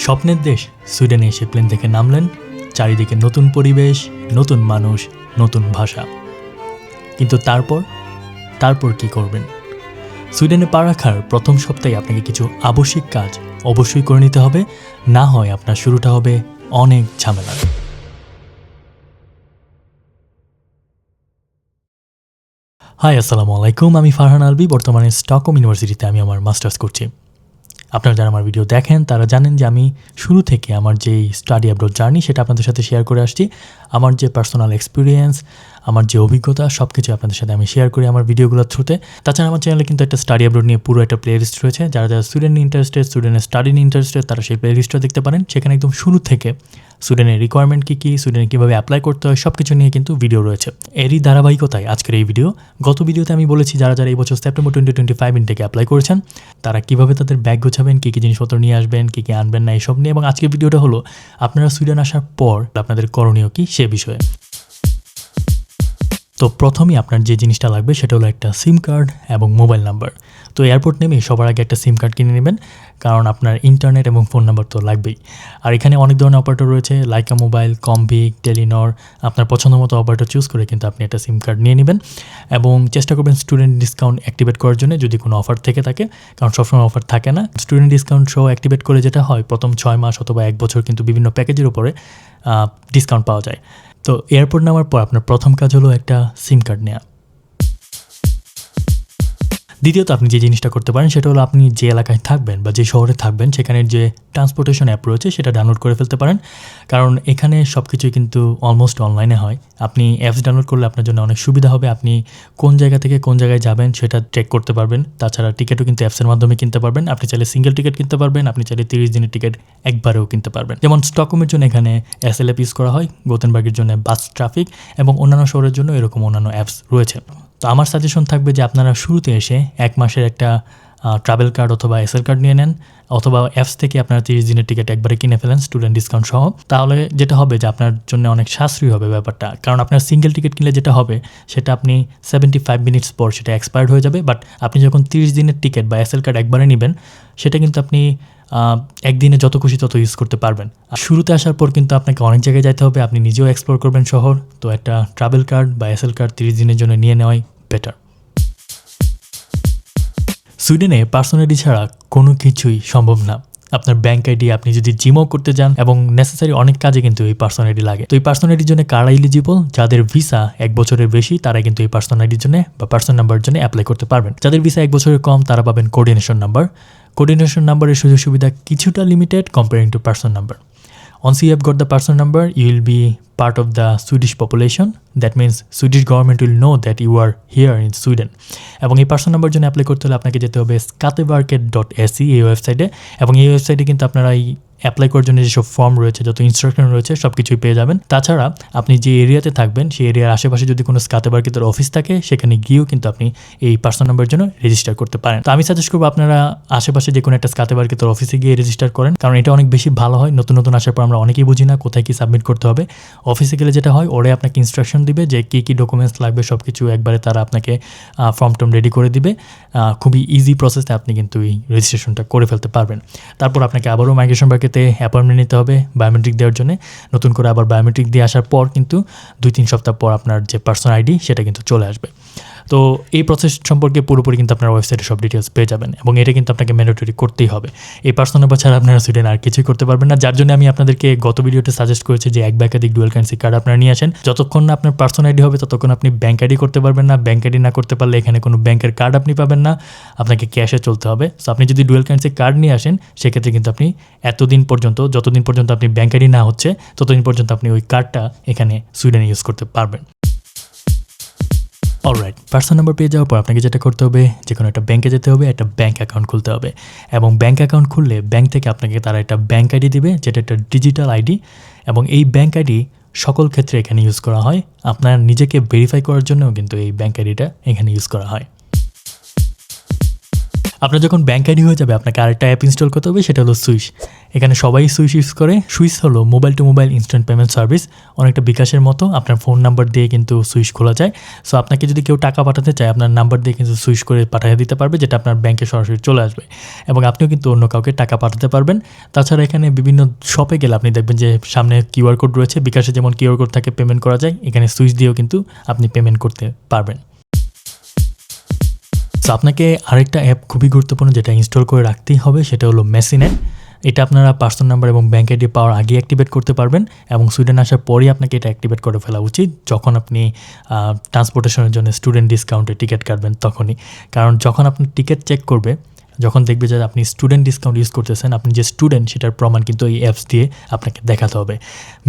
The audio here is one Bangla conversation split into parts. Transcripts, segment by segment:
স্বপ্নের দেশ সুইডেনে এসে প্লেন থেকে নামলেন। চারিদিকে নতুন পরিবেশ, নতুন মানুষ, নতুন ভাষা। কিন্তু তারপর? তারপর কি করবেন? সুইডেনে পা রাখার প্রথম সপ্তাহে আপনাকে কিছু আবশ্যিক কাজ অবশ্যই করে নিতে হবে। না হয় আপনার শুরুটা হবে অনেক ঝামেলার। হাই, আসসালামু আলাইকুম। আমি ফারহান আলবি। বর্তমানে স্টকহোম ইউনিভার্সিটিতে আমি আমার মাস্টার্স করছি। আপনারা যারা আমার ভিডিও দেখেন, তারা জানেন যে আমি শুরু থেকে আমার যে স্টাডি অ্যাব্রোড জার্নি সেটা আপনাদের সাথে শেয়ার করে আসছি। আমার যে পার্সোনাল এক্সপিরিয়েন্স আমার যে অভিজ্ঞতা সব কিছু আপনাদের সাথে আমি শেয়ার করি আমার ভিডিওগুলোর থ্রুতে তাছাড়া আমার চ্যানেলে কিন্তু একটা স্টাডি অ্যাব্রোড নিয়ে পুরো একটা প্লে লিস্ট রয়েছে। যারা যারা স্টুডেন্ট ইন্টারেস্টেড স্টুডেন্টের স্টাডি ইন্টারেস্টেড তারা সেই প্লে লিস্টটা দেখতে পারেন। সেখানে একদম শুরু থেকে স্টুডেন্টের রিকোয়ারমেন্ট কী কী স্টুডেন্ট কীভাবে অ্যাপ্লাই করতে হয় সব কিছু নিয়ে কিন্তু ভিডিও রয়েছে। এরই ধারাবাহিকতায় আজকের এই ভিডিও গত ভিডিওতে আমি বলেছি, যারা যারা এই বছর সেপ্টেম্বর টোয়েন্টি টোয়েন্টি ফাইভ ইনটেকে অ্যাপ্লাই করেছেন, তারা কীভাবে তাদের ব্যাগ গোছাবেন কী কী জিনিসপত্র নিয়ে আসবেন, কী কী আনবেন না, এসব নিয়ে। এবং আজকের ভিডিওটা হলো, আপনারা সুইডেন আসার পর আপনাদের করণীয় কী সে বিষয়ে। তো প্রথমেই আপনার যে জিনিসটা লাগবে সেটা হলো একটা সিম কার্ড এবং মোবাইল নাম্বার তো এয়ারপোর্ট নেমে সবার আগে একটা সিম কার্ড কিনে নেবেন, কারণ আপনার ইন্টারনেট এবং ফোন নাম্বার তো লাগবেই। আর এখানে অনেক ধরনের অপারেটর রয়েছে লাইকা মোবাইল কমভিক টেলিনর আপনার পছন্দ মতো অপারেটর চুজ করে কিন্তু আপনি একটা সিম কার্ড নিয়ে নেবেন। এবং চেষ্টা করবেন স্টুডেন্ট ডিসকাউন্ট অ্যাক্টিভেট করার জন্য যদি কোনো অফার থেকে থাকে, কারণ সবসময় অফার থাকে না। স্টুডেন্ট ডিসকাউন্ট সহ অ্যাক্টিভেট করে যেটা হয়, প্রথম ছয় মাস অথবা এক বছর কিন্তু বিভিন্ন প্যাকেজের উপরে ডিসকাউন্ট পাওয়া যায়। তো এয়ারপোর্ট নামার পর আপনার প্রথম কাজ হলো একটা সিম কার্ড নেওয়া। দ্বিতীয়ত আপনি যে জিনিসটা করতে পারেন সেটা হলো আপনি যে এলাকায় থাকবেন বা যে শহরে থাকবেন, সেখানের যে ট্রান্সপোর্টেশন অ্যাপ রয়েছে সেটা ডাউনলোড করে ফেলতে পারেন। কারণ এখানে সব কিছুই কিন্তু অলমোস্ট অনলাইনে হয়। আপনি অ্যাপস ডাউনলোড করলে আপনার জন্য অনেক সুবিধা হবে। আপনি কোন জায়গা থেকে কোন জায়গায় যাবেন সেটা ট্রেক করতে পারবেন। তাছাড়া টিকিটও কিন্তু অ্যাপসের মাধ্যমে কিনতে পারবেন। আপনি চাইলে সিঙ্গেল টিকিট কিনতে পারবেন। আপনি চাইলে তিরিশ দিনের টিকিট একবারেও কিনতে পারবেন। যেমন স্টকহোমের জন্য এখানে এস এল ইউজ করা হয়। গোতেনবার্গের জন্য বাস ট্রাফিক এবং অন্যান্য শহরের জন্য এরকম অন্যান্য অ্যাপস রয়েছে। তো আমার সাজেশন থাকবে যে আপনারা শুরুতে এসে এক মাসের একটা ট্রাভেল কার্ড অথবা এসএল কার্ড নিয়ে নেন, অথবা অ্যাপস থেকে আপনারা তিরিশ দিনের টিকিট একবারে কিনে ফেলেন স্টুডেন্ট ডিসকাউন্ট সহ। তাহলে যেটা হবে যে আপনার জন্য অনেক সাশ্রয়ী হবে ব্যাপারটা। কারণ আপনার সিঙ্গেল টিকিট কিনলে যেটা হবে, সেটা আপনি সেভেন্টি ফাইভ মিনিটস পর সেটা এক্সপায়ার্ড হয়ে যাবে বাট আপনি যখন তিরিশ দিনের টিকিট বা এসএল কার্ড একবারে নেবেন, সেটা কিন্তু আপনি একদিনে যত খুশি তত ইউজ করতে পারবেন। আর শুরুতে আসার পর কিন্তু আপনাকে অনেক জায়গায় যেতে হবে, আপনি নিজেও এক্সপ্লোর করবেন শহর। তো একটা ট্রাভেল কার্ড বা এসএল কার্ড তিরিশ দিনের জন্য নিয়ে নেওয়াই বেটার সুইডেনে পার্সোনালিটি ছাড়া কোনো কিছুই সম্ভব না। আপনার ব্যাঙ্ক আইডি আপনি যদি জিমও করতে যান এবং নেসেসারি অনেক কাজে কিন্তু এই পার্সোনালিটি লাগে। তো এই পার্সোনালিটির জন্য কারা ইলিজিবল যাদের ভিসা এক বছরের বেশি তারা কিন্তু এই পার্সোনালিটির জন্য বা পার্সোনাল নাম্বারের জন্য অ্যাপ্লাই করতে পারবেন। যাদের ভিসা এক বছরের কম, তারা পাবেন কোঅর্ডিনেশন নাম্বার কোঅর্ডিনেশন নাম্বারের সুযোগ সুবিধা কিছুটা limited comparing to personal number Once you have got the person number, you will be part of the Swedish population. That means Swedish government will know that you are here in Sweden. এবং এই পার্সন নাম্বার জন্য অ্যাপ্লাই করতে হলে আপনাকে যেতে হবে স্কাতেবার্কেট ডট এসি এই ওয়েবসাইটে এবং এই ওয়েবসাইটে কিন্তু আপনারা এই অ্যাপ্লাই করার জন্য যেসব ফর্ম রয়েছে, যত ইনস্ট্রাকশন রয়েছে সব কিছুই পেয়ে যাবেন। তাছাড়া আপনি যে এরিয়াতে থাকবেন, সেই এরিয়ার আশেপাশে যদি কোনো স্কাতেবার্কিতের অফিস থাকে, সেখানে গিয়েও কিন্তু আপনি এই পার্সোনাল নাম্বার জন্য রেজিস্টার করতে পারেন। তো আমি সাজেস্ট করব আপনারা আশেপাশে যে কোনো একটা স্কাতেবার্কিতের অফিসে গিয়ে রেজিস্টার করেন, কারণ এটা অনেক বেশি ভালো হয়। নতুন নতুন আসার পর আমরা অনেকেই বুঝি না কোথায় কি সাবমিট করতে হবে। অফিসে গেলে যেটা হয়, ওরাই আপনাকে ইনস্ট্রাকশন দিবে যে কী কী ডকুমেন্টস লাগবে সব কিছু একবারে তারা আপনাকে ফর্ম টর্ম রেডি করে দিবে। খুবই ইজি প্রসেসে আপনি কিন্তু এই রেজিস্ট্রেশনটা করে ফেলতে পারবেন। তারপর আপনাকে আবারও মাইগ্রেশন বার্কেতে অ্যাপয়েন্টমেন্ট নিতে হবে বায়োমেট্রিক দেওয়ার জন্য। নতুন করে আবার বায়োমেট্রিক দিয়ে আসার পর কিন্তু দুই, তিন সপ্তাহ পর আপনার যে পার্সোনাল আইডি সেটা কিন্তু চলে আসবে। তো এই প্রসেস সম্পর্কে পুরোপুরি কিন্তু আপনার ওয়েবসাইটে সব ডিটেলস পেয়ে যাবেন এবং এটা কিন্তু আপনাকে ম্যান্ডেটরি করতেই হবে। এই পার্সোনাল নাম্বার ছাড়া আপনারা সুইডেন আর কিছুই করতে পারবেন না। যার জন্য আমি আপনাদেরকে গত ভিডিওতে সাজেস্ট করেছি যে এক ব্যাকাধিক ডুয়েল কারেন্সি কার্ড আপনারা নিয়ে আসেন। যতক্ষণ না আপনার পার্সোনাল আইডি হবে, ততক্ষণ আপনি ব্যাঙ্ক আইডি করতে পারবেন না। ব্যাঙ্ক আইডি না করতে পারলে এখানে কোনো ব্যাংকের কার্ড আপনি পাবেন না। আপনাকে ক্যাশে চলতে হবে। সো আপনি যদি ডুয়েল কারেন্সি কার্ড নিয়ে আসেন, সেক্ষেত্রে কিন্তু আপনি এতদিন পর্যন্ত, যতদিন পর্যন্ত আপনি ব্যাঙ্ক আইডি না হচ্ছে, ততদিন পর্যন্ত আপনি ওই কার্ডটা এখানে সুইডেনে ইউজ করতে পারবেন। অলরাইট পার্সোনাল নাম্বার পেয়ে যাওয়ার পর আপনাকে যেটা করতে হবে যে কোনো একটা ব্যাঙ্কে যেতে হবে, একটা ব্যাঙ্ক অ্যাকাউন্ট খুলতে হবে। এবং ব্যাঙ্ক অ্যাকাউন্ট খুললে ব্যাঙ্ক থেকে আপনাকে তারা একটা ব্যাঙ্ক আইডি দিবে, যেটা একটা ডিজিটাল আইডি এবং এই ব্যাঙ্ক আইডি সকল ক্ষেত্রে এখানে ইউজ করা হয়। আপনার নিজেকে ভেরিফাই করার জন্যও কিন্তু এই ব্যাঙ্ক আইডিটা এখানে ইউজ করা হয়। আপনার যখন ব্যাঙ্ক আইডি হয়ে যাবে, আপনাকে আরেকটা অ্যাপ ইনস্টল করতে হবে, সেটা হলো সুইচ এখানে সবাই সুইচ ইউজ করে। সুইচ হলো mobile to mobile instant payment service অনেকটা বিকাশের মতো। আপনার ফোন নাম্বার দিয়ে কিন্তু সুইচ খোলা যায়। সো আপনাকে যদি কেউ টাকা পাঠাতে চায়, আপনার নাম্বার দিয়ে কিন্তু সুইচ করে পাঠিয়ে দিতে পারবে, যেটা আপনার ব্যাংকে সরাসরি চলে আসবে। এবং আপনিও কিন্তু অন্য কাউকে টাকা পাঠাতে পারবেন। তাছাড়া এখানে বিভিন্ন শপে গেলে আপনি দেখবেন যে সামনে কিউআর কোড রয়েছে। বিকাশে যেমন কিউআর কোড থাকে পেমেন্ট করা যায়। এখানে সুইচ দিয়েও কিন্তু আপনি পেমেন্ট করতে পারবেন। তো আপনাকে আরেকটা অ্যাপ খুবই গুরুত্বপূর্ণ যেটা ইনস্টল করে রাখতেই হবে, সেটা হলো মেসিনেট এটা আপনারা পার্সোনাল নাম্বার এবং ব্যাঙ্ক আইডি পাওয়ার আগে অ্যাক্টিভেট করতে পারবেন এবং সুইডেন আসার পরই আপনাকে এটা অ্যাক্টিভেট করে ফেলা উচিত। যখন আপনি ট্রান্সপোর্টেশনের জন্য স্টুডেন্ট ডিসকাউন্টে টিকিট কাটবেন তখনই। কারণ যখন আপনি টিকিট চেক করবে যখন দেখবে যে আপনি স্টুডেন্ট ডিসকাউন্ট ইউজ করতেছেন, আপনি যে স্টুডেন্ট সেটার প্রমাণ কিন্তু এই অ্যাপস দিয়ে আপনাকে দেখাতে হবে।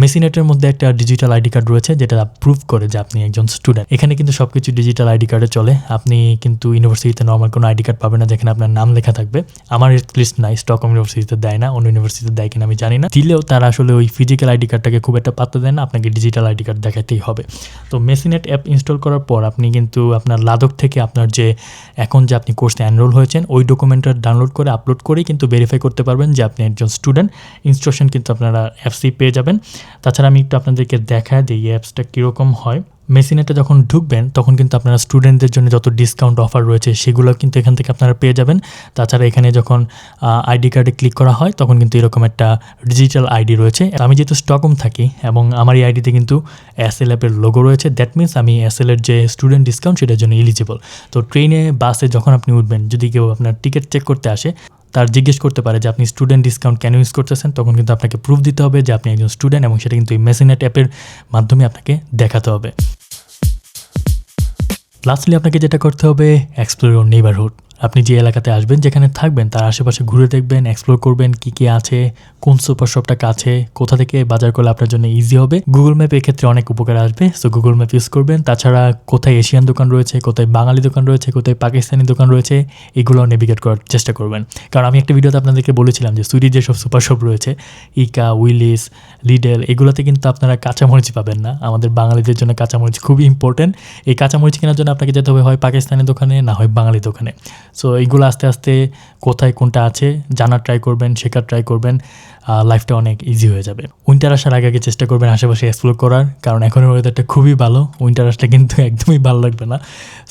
মেসিনেটের মধ্যে একটা ডিজিটাল আইডি কার্ড রয়েছে, যেটা প্রুভ করে যে আপনি একজন স্টুডেন্ট এখানে কিন্তু সব কিছু ডিজিটাল আইডি কার্ডে চলে। আপনি কিন্তু ইউনিভার্সিটিতে নর্মাল কোনো আইডি কার্ড পাবেন না, যেখানে আপনার নাম লেখা থাকবে। আমার লিস্ট নাই স্টকম ইউনিভার্সিটিতে দেয় না, অন্য ইউনিভার্সিটিতে দেয় কিনা আমি জানি না। দিলেও তারা আসলে ওই ফিজিক্যাল আইডি কার্ডটাকে খুব একটা পাত্র দেয় না, আপনাকে ডিজিটাল আইডি কার্ড দেখাতেই হবে। তো মেসিনেট অ্যাপ ইনস্টল করার পর আপনি কিন্তু আপনার লাদক থেকে আপনার যে, এখন যে আপনি কোর্সে এনরোল হয়েছেন, ওই ডকুমেন্টটা ডাউনলোড করে আপলোড করেই কিন্তু ভেরিফাই করতে পারবেন যে আপনি একজন স্টুডেন্ট ইনস্ট্রাকশন কিন্তু আপনারা অ্যাপসি পেয়ে যাবেন। তাছাড়া আমি একটু আপনাদেরকে দেখা দিই, এই অ্যাপসটা কীরকম হয়। মেসিনেটে যখন ঢুকবেন, তখন কিন্তু আপনারা স্টুডেন্টদের জন্য যত ডিসকাউন্ট অফার রয়েছে, সেগুলো কিন্তু এখান থেকে আপনারা পেয়ে যাবেন। তাছাড়া এখানে যখন আইডি কার্ডে ক্লিক করা হয়, তখন কিন্তু এরকম একটা ডিজিটাল আইডি রয়েছে। আমি যেহেতু স্টকম থাকি, এবং আমার এই আইডিতে কিন্তু এস এল অ্যাপের লোগো রয়েছে দ্যাট মিনস আমি এস এল এর যে স্টুডেন্ট ডিসকাউন্ট সেটার জন্য এলিজিবল তো ট্রেনে বাসে যখন আপনি উঠবেন, যদি কেউ আপনার টিকিট চেক করতে আসে, তার জিজ্ঞেস করতে পারে যে, আপনি স্টুডেন্ট ডিসকাউন্ট কেন ইউজ করতেছেন? তখন কিন্তু আপনাকে প্রুফ দিতে হবে যে, আপনি একজন স্টুডেন্ট এবং সেটা কিন্তু এই মেসিনেট অ্যাপের মাধ্যমে আপনাকে দেখাতে হবে। লাস্টলি আপনাকে যেটা করতে হবে এক্সপ্লোর ইউর নেইবারহুড আপনি যে এলাকাতে আসবেন, যেখানে থাকবেন, তার আশেপাশে ঘুরে দেখবেন এক্সপ্লোর করবেন কি কি আছে, কোন সুপার শপটা কাছে, কোথা থেকে বাজার করলে আপনার জন্য ইজি হবে। গুগল ম্যাপ এক্ষেত্রে অনেক উপকার আসবে সো গুগল ম্যাপ ইউজ করবেন। তাছাড়া কোথায় এশিয়ান দোকান রয়েছে, কোথায় বাঙালি দোকান রয়েছে, কোথায় পাকিস্তানি দোকান রয়েছে, এগুলো নেভিগেট করার চেষ্টা করবেন। কারণ আমি একটা ভিডিওতে আপনাদেরকে বলেছিলাম যে সুইডির যেসব সুপার শপ রয়েছে ইকা উইলিস লিডেল এগুলোতে কিন্তু আপনারা কাঁচামরিচ পাবেন না। আমাদের বাঙালিদের জন্য কাঁচামরিচ খুবই ইম্পর্টেন্ট এই কাঁচামরিচ কেনার জন্য আপনাকে যেতে হবে হয় পাকিস্তানি দোকানে, না হয় বাঙালি দোকানে। সো এইগুলো আস্তে আস্তে কোথায় কোনটা আছে, জানার ট্রাই করবেন, শেখার ট্রাই করবেন লাইফটা অনেক ইজি হয়ে যাবে। উইন্টার আসার আগে আগে চেষ্টা করবেন আশেপাশে এক্সপ্লোর করার, কারণ এখনের ওয়েদারটা খুবই ভালো উইন্টার আসলে কিন্তু একদমই ভালো লাগবে না।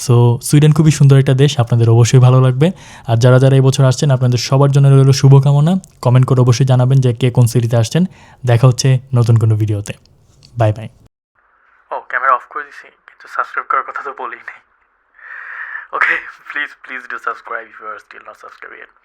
সো সুইডেন খুবই সুন্দর একটা দেশ, আপনাদের অবশ্যই ভালো লাগবে। আর যারা যারা এই বছর আসছেন, আপনাদের সবার জন্য রইল শুভকামনা। কমেন্ট করে অবশ্যই জানাবেন যে কে কোন সিটিতে আসছেন। দেখা হচ্ছে নতুন কোনো ভিডিওতে বাই বাই ও ক্যামেরা অফ করে দিছি, কিন্তু সাবস্ক্রাইব করার কথা তো বলি নাই okay please please do subscribe if you are still not subscribed yet.